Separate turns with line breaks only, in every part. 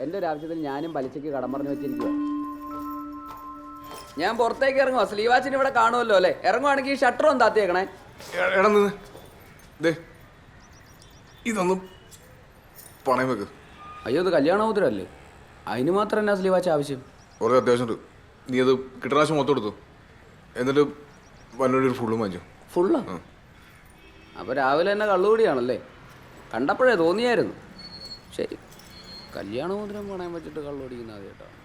എന്റെ ഒരു ആവശ്യത്തിന് ഞാനും പലിശയ്ക്ക് കടം പറഞ്ഞു വെച്ചിരിക്കുക ഞാൻ പുറത്തേക്ക് ഇറങ്ങുവാ. സ്ലീവാച്ചിന് ഇവിടെ കാണുമല്ലോ അല്ലേ? ഇറങ്ങുവാണെങ്കിൽ ഷട്ടർ ഒന്ന് താത്തിയേക്കണേ
ദേ ഇതൊന്നും പണയം വെക്ക്.
അയ്യോ ഇത് കല്യാണമോതിരല്ലേ അതിന് മാത്രം എന്നാ സ്ലീവാച്ച് ആവശ്യം?
കുറേ അത്യാവശ്യമുണ്ട്. നീ അത് കിട്ടാശം മൊത്തം എടുത്തു. എന്നിട്ട് വന്നൊരു ഫുള്ളും വാങ്ങിച്ചു.
ഫുള്ളാ? അപ്പോൾ രാവിലെ തന്നെ കള്ളുകൂടിയാണല്ലേ? കണ്ടപ്പോഴേ തോന്നിയായിരുന്നു. ശരി. കല്യാണമോതിരം പണയം വെച്ചിട്ട് കള്ളോടിക്കുന്ന ആദ്യമായിട്ടാണ്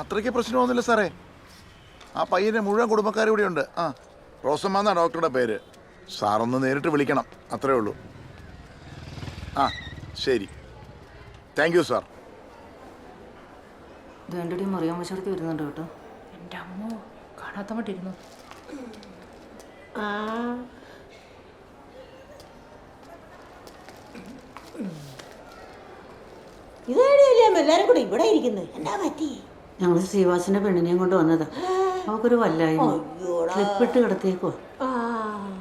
അത്രയ്ക്ക് പ്രശ്നമൊന്നുമില്ല സാറേ. ആ പയ്യനെ മുഴുവൻ കുടുംബക്കാർ ഇവിടെ ഉണ്ട്. ആ റോസമ്മ എന്നാ ഡോക്ടറുടെ പേര്. സാറൊന്ന് നേരിട്ട് വിളിക്കണം. അത്രേ ഉള്ളൂ. ആ ശരി. താങ്ക് യു സാർ
വേണ്ടടി മറിയാൻ വശടുത്ത് വരുന്നുണ്ട് കേട്ടോ.
എന്റെ അമ്മോ കാണാത്ത മട്ടിരുന്നു
ഇതേടിയല്ലേ എല്ലാരും കൂടെ ഇവിടെ ഇരിക്കുന്നത് എന്നാ പറ്റി?
ഞങ്ങൾ ശ്രീവാസിന്റെ പെണ്ണിനെയും കൊണ്ട് വന്നതാ. അവക്കൊരു വല്ലായ്മ. കിടത്തിയേക്കോ
ആ.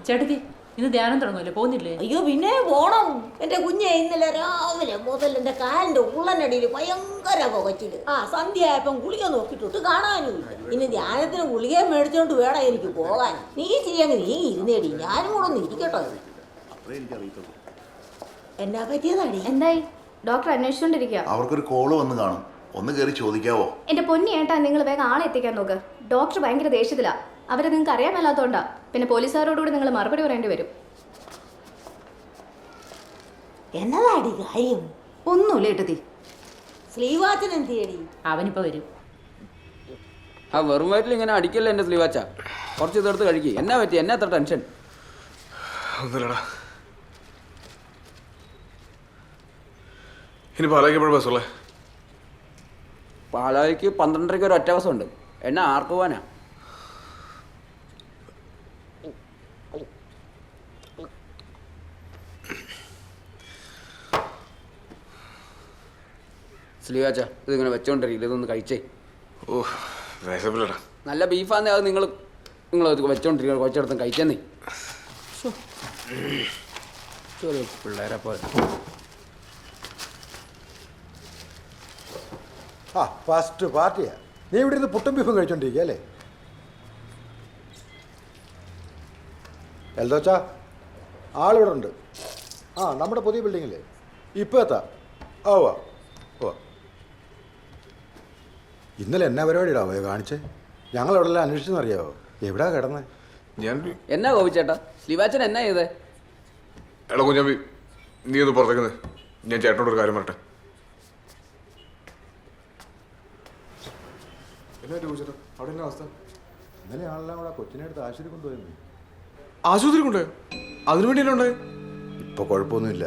ചേട്ടത്തി ഇന്ന് ധ്യാനം തുടങ്ങുമല്ലോ പോകുന്നില്ലേ
അയ്യോ പിന്നെ പോണം. എന്റെ കുഞ്ഞെ ഇന്നലെ രാവിലെ മുതൽ എന്റെ കാലിന്റെ ഉള്ളനടിയിൽ ഭയങ്കര പുകച്ചിൽ. ആ സന്ധ്യ ആയപ്പം ഗുളിക നോക്കിയിട്ടിട്ട് കാണാനും ഇനി ധ്യാനത്തിന് ഗുളിക മേടിച്ചോണ്ട് വേണം എനിക്ക് പോകാൻ. നീ ചെയ്യങ്ങ് നീ ഇരുന്നേടി. ഞാനും കൂടെ ഒന്ന് ഇരിക്കട്ടോ. എന്നാ പറ്റിയതാടി?
എന്തായി? ഡോക്ടർ അന്വേഷിച്ചോണ്ടിരിക്കുക
അവർക്കൊരു കോൾ വന്ന് കാണും. ഒന്ന് കയറി ചോദിക്കാവോ?
എന്റെ പൊന്നി ഏട്ടാ നിങ്ങൾ വേഗം ആളെ എത്തിക്കാൻ നോക്ക്. ഡോക്ടർ ഭയങ്കര ദേഷ്യത്തിലാ. അവരെ നിങ്ങൾക്ക് അറിയാൻ മേലാത്തോണ്ടാ പിന്നെ പോലീസുകാരോടുകൂടി നിങ്ങൾ മറുപടി പറയേണ്ടി വരും.
എന്നതാടി കാര്യം?
ഒന്നുമില്ല ഏട്ടത്തി.
സ്ലീവാച്ചൻ എന്തിയടി?
അവനിപ്പോ വരും.
ആ വെറും വയറ്റിൽ ഇങ്ങനെ അടിക്കല്ലേ എന്റെ സ്ലീവാച്ച? കുറച്ച് തീർത്ത് കഴിക്കുക എന്നാ പറ്റി? എന്നാ അത്ര ടെൻഷൻ?
ഒന്നുമില്ലടാ. ഇനി പാലാക്കിയപ്പോഴും ബസ്സുള്ളേ
പാലായിക്ക് പന്ത്രണ്ടരയ്ക്ക് ഒരു ഒറ്റ ബസ് ഉണ്ട് എന്നാ ആർക്ക് പോവാനാ? സ്ലീവാച്ച ഇതിങ്ങനെ വെച്ചോണ്ടിരിക്കില്ല ഇതൊന്ന് കഴിച്ചേ.
ഓ വിശപ്പില്ലടാ.
നല്ല ബീഫാന്നേ അത് നിങ്ങൾ നിങ്ങൾ വെച്ചോണ്ടിരിക്കുക കുറച്ചിടത്തും കഴിച്ചെന്നേ. പിള്ളേരെ പോലെ.
ആ ഫസ്റ്റ് പാർട്ടിയാ. നീ ഇവിടെ ഇരുന്ന് പുട്ടും ബീഫും കഴിച്ചോണ്ടിരിക്കുക അല്ലേ? എൽദോച്ചാ ആളിവിടെ ഉണ്ട് ആ നമ്മുടെ പുതിയ ബിൽഡിങ്ങില്ലേ ഇപ്പോൾ എത്താ. ഓ വാ ഓ ഇന്നലെ എന്നാ പരിപാടിയിടാ പോയോ കാണിച്ചേ? ഞങ്ങൾ അവിടെ എല്ലാം അന്വേഷിച്ചെന്നറിയാവോ? എവിടാ കിടന്നേ?
ഞാൻ
എന്നാ കോപിച്ചേട്ടാ ലിവാച്ചൻ എന്നാ ചെയ്തേ?
എടാ കുഞ്ഞാമ്പി നീ ഒന്ന് പുറത്തേക്കുന്നത് ഞാൻ ചേട്ടനോട് ഒരു കാര്യം പറട്ടെ എന്നാ ചോദിച്ചേട്ടാ അവിടെ എന്നാ അവസ്ഥ?
ഇന്നലെ ആളെല്ലാം കൂടെ കൊച്ചിനെ എടുത്ത് ആശുപത്രി കൊണ്ടുപോയിരുന്നു
ആശുപത്രി കൊണ്ടേ? അതിനു വേണ്ടി എന്നെ ഉണ്ടായി
ഇപ്പോൾ കുഴപ്പമൊന്നുമില്ല.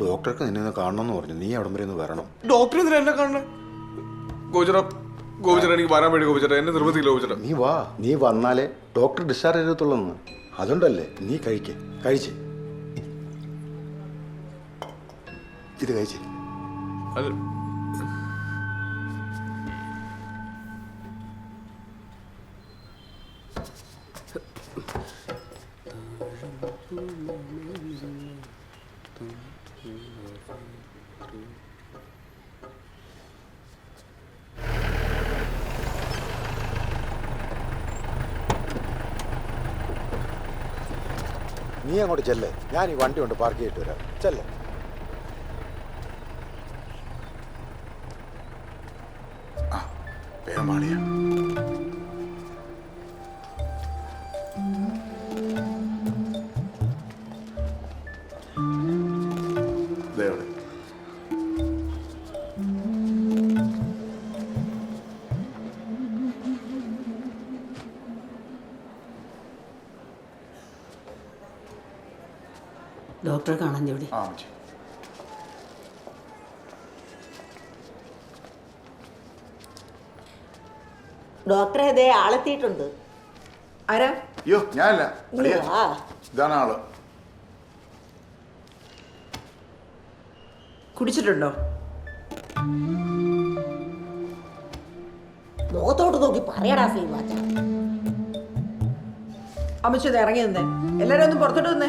ഡോക്ടർക്ക് നിന്നെ ഒന്ന് കാണണമെന്ന് പറഞ്ഞു. നീ അവിടം വരെ ഒന്ന് വരണം.
ഡോക്ടർ എന്തിനാ എന്നെ കാണണേ? ഗോചറ ഗോപിച്ചേട്ടാ എനിക്ക് വരാൻ വേണ്ടി ഗോപിച്ചേട്ടാ. എന്നെ നിർബന്ധിക്കില്ല ഗോപിച്ചേട്ടാ.
നീ വാ. നീ വന്നാലേ ഡോക്ടർ ഡിസ്ചാർജ് ചെയ്യത്തുള്ളൂ അതുകൊണ്ടല്ലേ നീ കഴിക്കേ. കഴിച്ച്. ഇത് കഴിച്ചേ.
അത്
നീ അങ്ങോട്ട് ചെല്ലേ. ഞാൻ ഈ വണ്ടി കൊണ്ട് പാർക്ക് ചെയ്തിട്ട് വരാം. ചെല്ലേ.
വേഗം
ഡോക്ടർ കാണാൻ ചോടി
ആ ശരി
ഡോക്ടറെ അതേ ആളെത്തിയിട്ടുണ്ട്.
ആരാ?
അയ്യോ ഞാനല്ല. അളിയാ. ഇതാണ് ആൾ.
കുടിച്ചിട്ടുണ്ടോ?
മുഖത്തോട്ട് നോക്കി പറയടാ ശ്രീവാച്ച
അമ്മച്ചി ഒന്ന് ഇറങ്ങി നിന്നേ എല്ലാരും ഒന്ന് പുറത്തോട്ട് നിന്നേ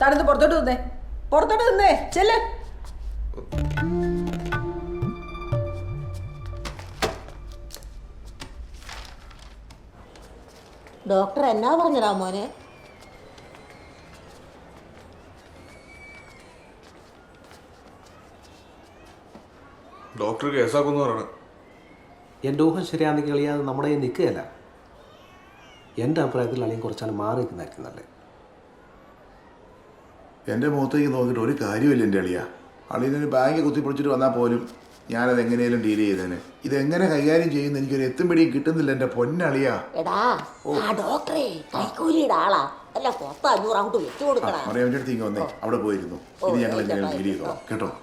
താനൊന്ന് പുറത്തോട്ട് നിന്നേ പുറത്തോട്ട് നിന്നേ ചെല്ല്.
ഡോക്ടർ എന്നാ പറഞ്ഞടാ മോനെ?
ഡോക്ടർ കേസാക്കുമെന്ന് പറയണം.
എന്റെ ഊഹം ശരിയാണെങ്കിൽ കളിയാതെ നമ്മുടെ കയ്യിൽ നിൽക്കുകയല്ല. എന്റെ അഭിപ്രായത്തിൽ അല്ലെങ്കിൽ കുറച്ചാൽ മാറി നിൽക്കുന്നതായിരിക്കും നല്ലത്.
എന്റെ മുഖത്തേക്ക് നോക്കിയിട്ട് ഒരു കാര്യമില്ല എന്റെ അളിയ. അളിയനൊരു ബാങ്ക് കുത്തിപ്പൊളിച്ചിട്ട് വന്നാൽ പോലും ഞാനത് എങ്ങനെയും ഡീൽ ചെയ്തേനെ. ഇതെങ്ങനെ കൈകാര്യം ചെയ്യുന്ന എനിക്കൊരു എത്തും പിടിയും കിട്ടുന്നില്ല എന്റെ പൊന്നളിയ. അടുത്ത് ഇങ്ങ് വന്നേ. അവിടെ പോയിരുന്നു. ഇത് ഞങ്ങൾ എങ്ങനെയാണ് ഡീൽ ചെയ്തോ കേട്ടോ?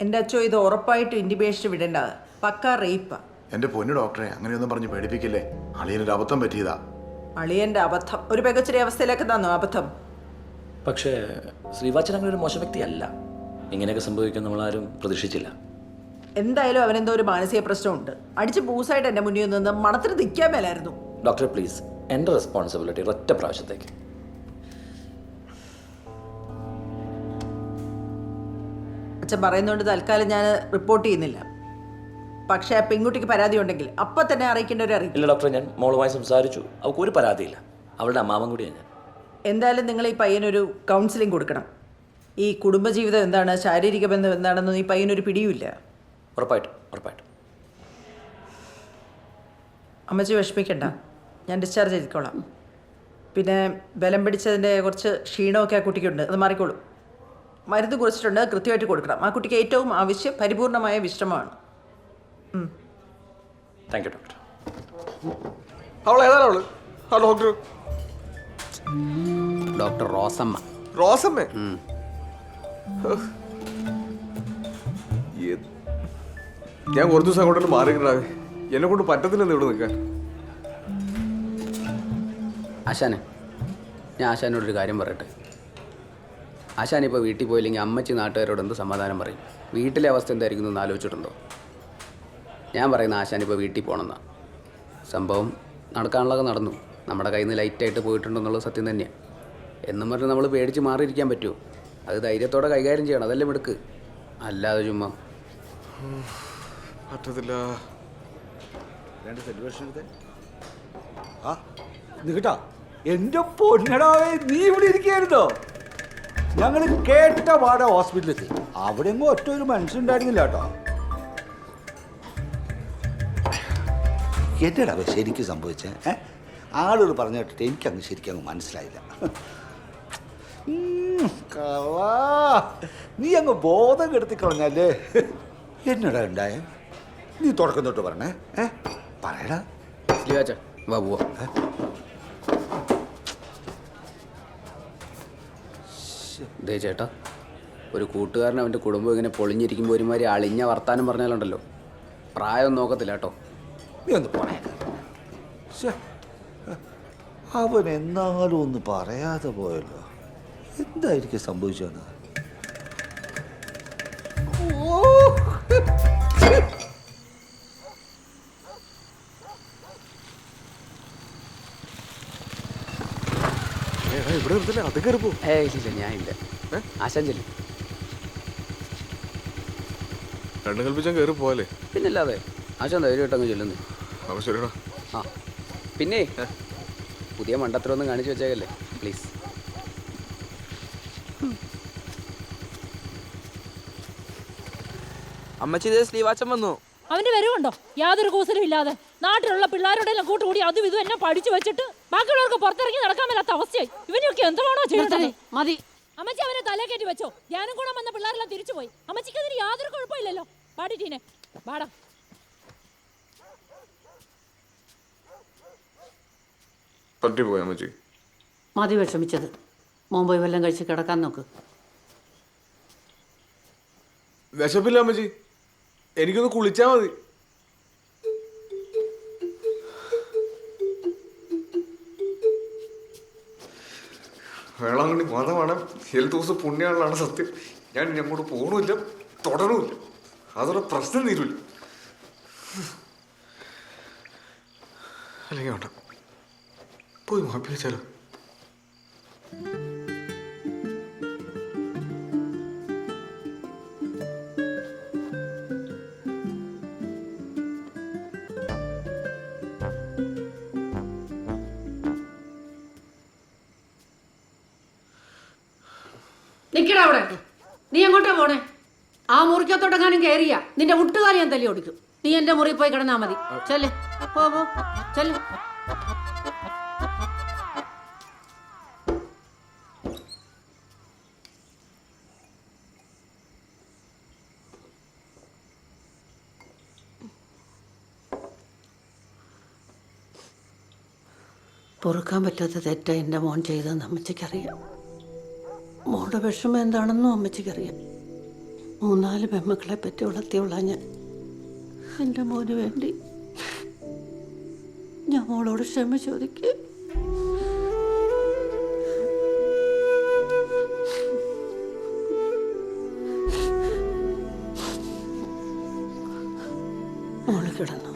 എന്റെ അച്ഛോ ഇത് ഉറപ്പായിട്ട് ഇൻഡിബേഷൻ വിടേണ്ടത് പക്ക റേപ്പാ.
എന്റെ പൊന്നു ഡോക്ടറെ അങ്ങനെയൊന്നും പറഞ്ഞ് പേടിപ്പിക്കില്ലേ? അളിയനൊരു അബദ്ധം പറ്റിയതാ.
അളിയന്റെ അബദ്ധം. ഒരു മികച്ചൊരു അവസ്ഥയിലേക്ക് തന്നു അബദ്ധം?
പക്ഷേ ശ്രീവാച്ചൻ അങ്ങനെ ഒരു മോശം വ്യക്തിയല്ല. ഇങ്ങനെയൊക്കെ സംഭവിക്കും നമ്മളാരും പ്രതീക്ഷിച്ചില്ല.
എന്തായാലും അവനെന്തോ ഒരു മാനസിക പ്രശ്നമുണ്ട്. അടിച്ച് പൂസായിട്ട് എന്റെ മുന്നിൽ നിന്ന് മണത്തിന് നിൽക്കാൻ മേലായിരുന്നു.
ഡോക്ടർ പ്ലീസ് എന്റെ റെസ്പോൺസിബിലിറ്റി ഒറ്റ പ്രാവശ്യത്തേക്ക്.
അച്ഛൻ പറയുന്നതുകൊണ്ട് തൽക്കാലം ഞാൻ റിപ്പോർട്ട് ചെയ്യുന്നില്ല. പക്ഷേ പെൺകുട്ടിക്ക് പരാതി ഉണ്ടെങ്കിൽ അപ്പൊ തന്നെ അറിയിക്കേണ്ടവരെ അറിയിക്കും.
ഇല്ല ഡോക്ടർ ഞാൻ മോളുമായി സംസാരിച്ചു. അവൾക്ക് ഒരു പരാതിയില്ല. അവളുടെ അമ്മാവൻ കൂടിയാണ് ഞാൻ.
എന്തായാലും നിങ്ങൾ ഈ പയ്യനൊരു കൗൺസിലിംഗ് കൊടുക്കണം. ഈ കുടുംബജീവിതം എന്താണ് ശാരീരിക ബന്ധം എന്താണെന്ന് ഈ പയ്യനൊരു പിടിയുമില്ല.
ഉറപ്പായിട്ടും ഉറപ്പായിട്ടും.
അമ്മച്ചി വിഷമിക്കണ്ട. ഞാൻ ഡിസ്ചാർജ് ചെയ്തിക്കോളാം. പിന്നെ ബലം പിടിച്ചതിന്റെ കുറച്ച് ക്ഷീണമൊക്കെ ആ കുട്ടിക്കുണ്ട്. അത് മാറിക്കോളും. മരുന്ന് കുറിച്ചിട്ടുണ്ട്. കൃത്യമായിട്ട് കൊടുക്കണം. ആ കുട്ടിക്ക് ഏറ്റവും ആവശ്യം പരിപൂർണമായ വിശ്രമമാണ്.
താങ്ക് യു ഡോക്ടർ
അവൾ ഏതാണ് അവൾ? ആ ഡോക്ടർ
ഡോക്ടർ റോസമ്മ.
റോസമ്മ? ഞാൻ കുറച്ച് ദിവസം അങ്ങോട്ട് മാറി കിട്ടാവേ എന്നെ കൊണ്ട് പറ്റത്തില്ലെന്ന് ഇവിടെ നിൽക്കാൻ.
ആശാനെ ഞാൻ ആശാനോടൊരു കാര്യം പറയട്ടെ. ആശാൻ ഇപ്പോൾ വീട്ടിൽ പോയില്ലെങ്കിൽ അമ്മച്ചി നാട്ടുകാരോട് എന്ത് സമാധാനം പറയും? വീട്ടിലെ അവസ്ഥ എന്തായിരിക്കും എന്ന് ആലോചിച്ചിട്ടുണ്ടോ? ഞാൻ പറയുന്ന ആശാൻ ഇപ്പോൾ വീട്ടിൽ പോകണമെന്നാ. സംഭവം നടക്കാനുള്ളതൊക്കെ നടന്നു. നമ്മുടെ കയ്യിൽ നിന്ന് ലൈറ്റായിട്ട് പോയിട്ടുണ്ടെന്നുള്ളത് സത്യം തന്നെയാണ് എന്നും പറഞ്ഞ് നമ്മൾ പേടിച്ച് മാറിയിരിക്കാൻ പറ്റുമോ അത് ധൈര്യത്തോടെ കൈകാര്യം ചെയ്യണം. അതല്ലേ മിടുക്ക്. അല്ലാതെ ചുമ്മാ.
പറ്റത്തില്ല.
രണ്ട് സെലിബ്രേഷൻ ആ എന്റെ പൊന്നടാവേ നീ ഇവിടെ ഇരിക്കുകയായിരുന്നോ? ഞങ്ങൾ കേട്ട പാടെ ഹോസ്പിറ്റലിൽ അവിടെ എങ്ങും ഒറ്റ ഒരു മനുഷ്യണ്ടായിരുന്നില്ല കേട്ടോ. എന്നടാ ശരിക്കും സംഭവിച്ചേ ഏ? ആളുകൾ പറഞ്ഞു കേട്ടിട്ട് എനിക്കങ്ങ് ശരിക്കും അങ്ങ് മനസ്സിലായില്ല. ഉം, കള്ളാ. നീ അങ്ങ് ബോധം കെടുത്തി കളഞ്ഞല്ലേ? എന്നടാ ഉണ്ടായ? നീ തുടക്കം തൊട്ട് പറഞ്ഞേ ഏ? പറയടാ.
സ്ലീവാച്ച വാ പോവാ. ദേ ചേട്ടാ ഒരു കൂട്ടുകാരൻ അവന്റെ കുടുംബം ഇങ്ങനെ പൊളിഞ്ഞിരിക്കുമ്പോൾ ഒരുമാതിരി അളിഞ്ഞ വർത്താനം പറഞ്ഞാലുണ്ടല്ലോ. പ്രായം നോക്കത്തില്ല കേട്ടോ.
നീ ഒന്ന് പറയാ അവൻ എന്നാലും ഒന്ന് പറയാതെ പോയല്ലോ. എന്തായിരിക്കും സംഭവിച്ചത്
ഏടാ ഇവിടെ നിർത്തില്ല അത് കയറി പോ.
ഏ ഇല്ല ഞാൻ ഇല്ല. ആശാൻ ചെല്ലും
രണ്ടും കൽപ്പിച്ചാൽ കയറി പോവാല്ലേ?
പിന്നല്ലാതെ ആശാൻ ധൈര്യമായിട്ടങ്ങ് ചെല്ലുന്നു.
അപ്പൊ ശരിടാ
ആ. പിന്നെ പുതിയ മണ്ടത്തരമൊന്നും കാണിച്ചു വെച്ചേക്കല്ലേ പ്ലീസ്
അമ്മച്ചി ഇതേ ശ്രീവാച്ചൻ വന്നു.
അവന്റെ വരവുണ്ടോ? യാതൊരു കൂസലും ഇല്ലാതെ. നാട്ടിലുള്ള പിള്ളേരുടെ എല്ലാം കൂട്ടുകൂടി അതും ഇതും എന്നെ പഠിച്ചു വെച്ചിട്ട് ബാക്കിയുള്ളവർക്ക് പുറത്തിറങ്ങി നടക്കാൻ മേലാത്ത അവസ്ഥയായി. ഇവനൊക്കെ എന്താണോ ചെയ്യുന്നത്
മതി.
അമ്മച്ചി അവനെ തല കയറ്റി വെച്ചോ. ധ്യാനം കൂടെ വന്ന പിള്ളേരെല്ലാം തിരിച്ചുപോയി. അമ്മച്ചിക്ക് അതിന് യാതൊരു കുഴപ്പമില്ലല്ലോ. പാടിട്ടീനെ ടീനെ. പാടാ
പറ്റിപ്പോയി അമ്മച്ചി.
മതി വിഷമിച്ചത്. മോൻ പോയി വല്ലതും കഴിച്ച് കിടക്കാൻ നോക്ക്.
വിശപ്പില്ല അമ്മച്ചി. എനിക്കൊന്ന് കുളിച്ചാ മതി. വേളാങ്കണ്ണി മതമാണ് ഏഴ് ദിവസം പുണ്യാളാണ് സത്യം. ഞാൻ ഇനി അങ്ങോട്ട് പോകണമില്ല തുടരുമില്ല. അതൊരു പ്രശ്നം തീരുമില്ല അല്ലെങ്കിൽ വേണ്ട. പോയി മാപ്പി വെച്ചാലോ
നിക്കടാ അവിടെ. നീ എങ്ങോട്ടാ പോണേ? ആ മുറിക്കത്തോട്ടെങ്ങാനും കയറിയ നിന്റെ മുട്ടുകാലി ഞാൻ തല്ലി ഓടിക്കും. നീ എന്റെ മുറി പോയി കിടന്നാ മതി. ചെല്ലേ. പോ. ചെല്ല്. പൊറുക്കാൻ പറ്റാത്ത തെറ്റാ എന്റെ മോൻ ചെയ്തതെന്ന് അമ്മച്ചിക്കറിയാം. മോളുടെ വിഷമം എന്താണെന്നും അമ്മച്ചിക്കറിയാം. മൂന്നാൽ പെമ്മക്കളെ പറ്റി വളർത്തിയുള്ള ഞാൻ. എന്റെ മോന് വേണ്ടി ഞാൻ മോളോട് ക്ഷമ ചോദിക്കുക മോൾ കിടന്നു.